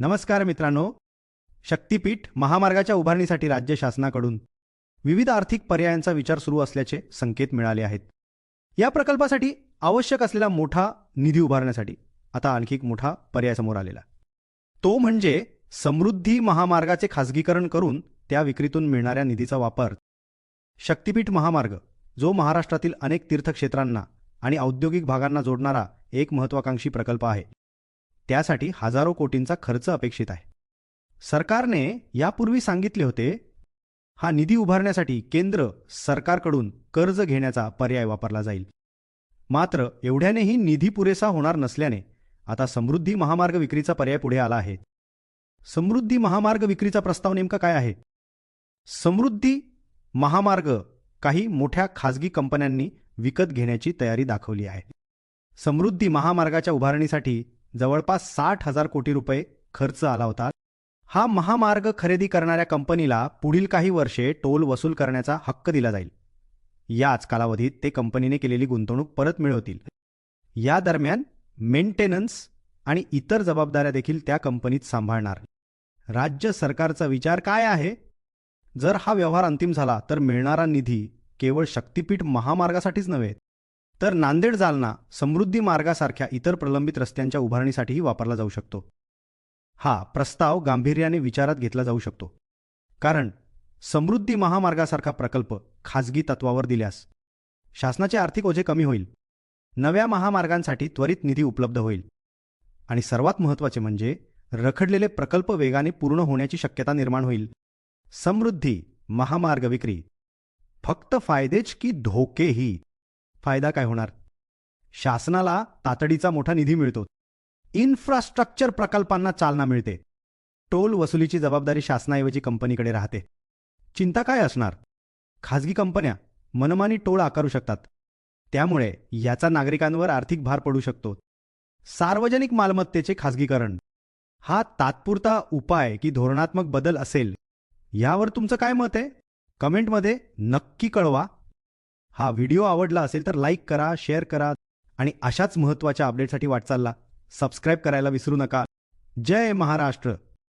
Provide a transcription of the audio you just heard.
नमस्कार मित्रांनो. शक्तीपीठ महामार्गाच्या उभारणीसाठी राज्य शासनाकडून विविध आर्थिक पर्यायांचा विचार सुरू असल्याचे संकेत मिळाले आहेत. या प्रकल्पासाठी आवश्यक असलेला मोठा निधी उभारण्यासाठी आता आणखी एक मोठा पर्याय समोर आलेला. तो म्हणजे समृद्धी महामार्गाचे खासगीकरण करून त्या विक्रीतून मिळणाऱ्या निधीचा वापर. शक्तीपीठ महामार्ग जो महाराष्ट्रातील अनेक तीर्थक्षेत्रांना आणि औद्योगिक भागांना जोडणारा एक महत्वाकांक्षी प्रकल्प आहे. त्यासाठी हजारो कोटींचा खर्च अपेक्षित आहे. सरकारने यापूर्वी सांगितले होते हा निधी उभारण्यासाठी केंद्र सरकारकडून कर्ज घेण्याचा पर्याय वापरला जाईल. मात्र एवढ्यानेही निधी पुरेसा होणार नसल्याने आता समृद्धी महामार्ग विक्रीचा पर्याय पुढे आला आहे. समृद्धी महामार्ग विक्रीचा प्रस्ताव नेमका काय आहे? समृद्धी महामार्ग काही मोठ्या खाजगी कंपन्यांनी विकत घेण्याची तयारी दाखवली आहे. समृद्धी महामार्गाच्या उभारणीसाठी जवळपास साठ हजार कोटी रुपये खर्च आला होता. हा महामार्ग खरेदी करणाऱ्या कंपनीला पुढील काही वर्षे टोल वसूल करण्याचा हक्क दिला जाईल. याच कालावधीत ते कंपनीने केलेली गुंतवणूक परत मिळवतील. या दरम्यान मेंटेनन्स आणि इतर जबाबदाऱ्या देखील त्या कंपनीत सांभाळणार. राज्य सरकारचा विचार काय आहे? जर हा व्यवहार अंतिम झाला तर मिळणारा निधी केवळ शक्तीपीठ महामार्गासाठीच नव्हे तर नांदेड जालना समृद्धी मार्गासारख्या इतर प्रलंबित रस्त्यांच्या उभारणीसाठीही वापरला जाऊ शकतो. हा प्रस्ताव गांभीर्याने विचारात घेतला जाऊ शकतो. कारण समृद्धी महामार्गासारखा प्रकल्प खाजगी तत्वावर दिल्यास शासनाचे आर्थिक ओझे कमी होईल. नव्या महामार्गांसाठी त्वरित निधी उपलब्ध होईल. आणि सर्वात महत्त्वाचे म्हणजे रखडलेले प्रकल्प वेगाने पूर्ण होण्याची शक्यता निर्माण होईल. समृद्धी महामार्ग विक्री. फक्त फायदेच की धोकेही? फायदा काय होणार? शासनाला तातडीचा मोठा निधी मिळतो. इन्फ्रास्ट्रक्चर प्रकल्पांना चालना मिळते. टोल वसुलीची जबाबदारी शासनाऐवजी कंपनीकडे राहते. चिंता काय असणार? खाजगी कंपन्या मनमानी टोळ आकारू शकतात. त्यामुळे याचा नागरिकांवर आर्थिक भार पडू शकतो. सार्वजनिक मालमत्तेचे खाजगीकरण. हा तात्पुरता उपाय की धोरणात्मक बदल असेल यावर तुमचं काय मत आहे? कमेंटमध्ये नक्की कळवा. हा व्हिडिओ आवडला असेल तर लाईक करा शेअर करा आणि अशाच महत्त्वाच्या अपडेटसाठी वाटचालला. सबस्क्राईब करायला विसरू नका. जय महाराष्ट्र.